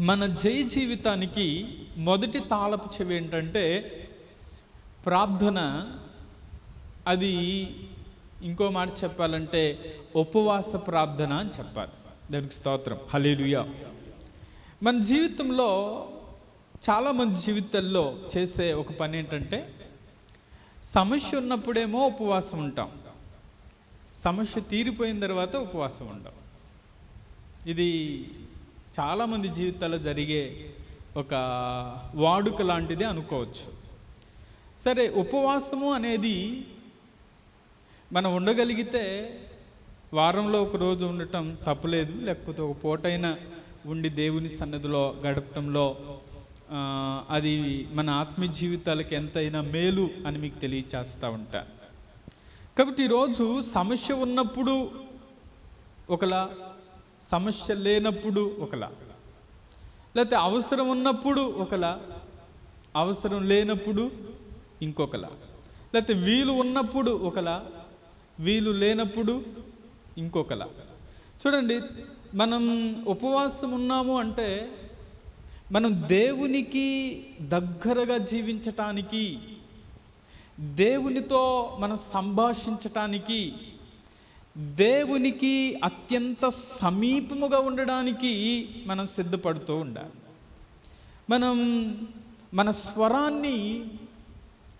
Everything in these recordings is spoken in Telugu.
మన జయ జీవితానికి మొదటి తాళపు చెవి ఏంటంటే ప్రార్థన. అది ఇంకో మాట చెప్పాలంటే ఉపవాస ప్రార్థన అని చెప్పాలి. దానికి స్తోత్రం. హలేలుయా మన జీవితంలో చాలామంది జీవితాల్లో చేసే ఒక పని ఏంటంటే సమస్య ఉన్నప్పుడేమో ఉపవాసం ఉంటాం. సమస్య తీరిపోయిన తర్వాత ఉపవాసం ఉంటాం. ఇది చాలామంది జీవితాల్లో జరిగే ఒక వాడుక లాంటిది అనుకోవచ్చు. సరే ఉపవాసము అనేది మనం ఉండగలిగితే వారంలో ఒక రోజు ఉండటం తప్పులేదు. లేకపోతే ఒక పూటైనా ఉండి దేవుని సన్నిధిలో గడపటంలో అది మన ఆత్మీయ జీవితాలకు ఎంతైనా మేలు అని మీకు తెలియచేస్తూ ఉంటా. కాబట్టి ఈరోజు సమస్య ఉన్నప్పుడు ఒకలా సమస్య లేనప్పుడు ఒకలా. లేకపోతే అవసరం ఉన్నప్పుడు ఒకలా. అవసరం లేనప్పుడు ఇంకొకలా. లేకపోతే వీలు ఉన్నప్పుడు ఒకలా. వీలు లేనప్పుడు ఇంకొకలా. చూడండి మనం ఉపవాసం ఉన్నాము అంటే మనం దేవునికి దగ్గరగా జీవించటానికి దేవునితో మనం సంభాషించటానికి దేవునికి అత్యంత సమీపముగా ఉండడానికి మనం సిద్ధపడుతూ ఉండాలి. మనం మన స్వరాన్ని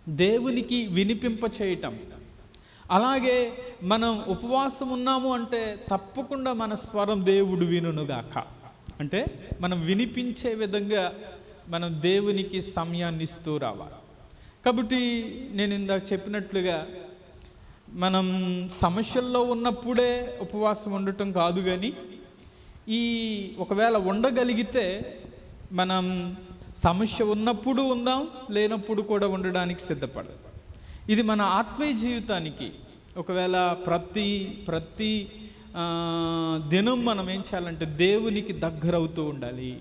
దేవునికి వినిపింప చేయటం అలాగే మనం ఉపవాసం ఉన్నాము అంటే తప్పకుండా మన స్వరం దేవుడు వినునుగాక. అంటే మనం వినిపించే విధంగా మనం దేవునికి సమయాన్ని ఇస్తూ రావాలి. కాబట్టి నేను ఇందాక చెప్పినట్లుగా మనం సమస్యల్లో ఉన్నప్పుడే ఉపవాసం ఉండటం కాదు కానీ ఈ ఒకవేళ ఉండగలిగితే మనం సమస్య ఉన్నప్పుడు ఉందాం లేనప్పుడు కూడా ఉండడానికి సిద్ధపడదు. ఇది మన ఆత్మీయ జీవితానికి. ఒకవేళ ప్రతి ప్రతి దినం మనం ఏం చేయాలంటే దేవునికి దగ్గరవుతూ ఉండాలి.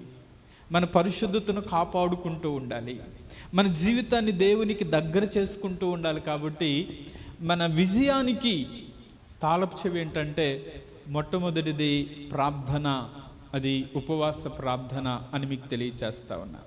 మన పరిశుద్ధతను కాపాడుకుంటూ ఉండాలి. మన జీవితాన్ని దేవునికి దగ్గర చేసుకుంటూ ఉండాలి కాబట్టి మన విజయానికి తాళపు చెవి ఏంటంటే మొట్టమొదటిది ప్రార్థన అది ఉపవాస ప్రార్థన అని మీకు తెలియచేస్తా ఉన్నా.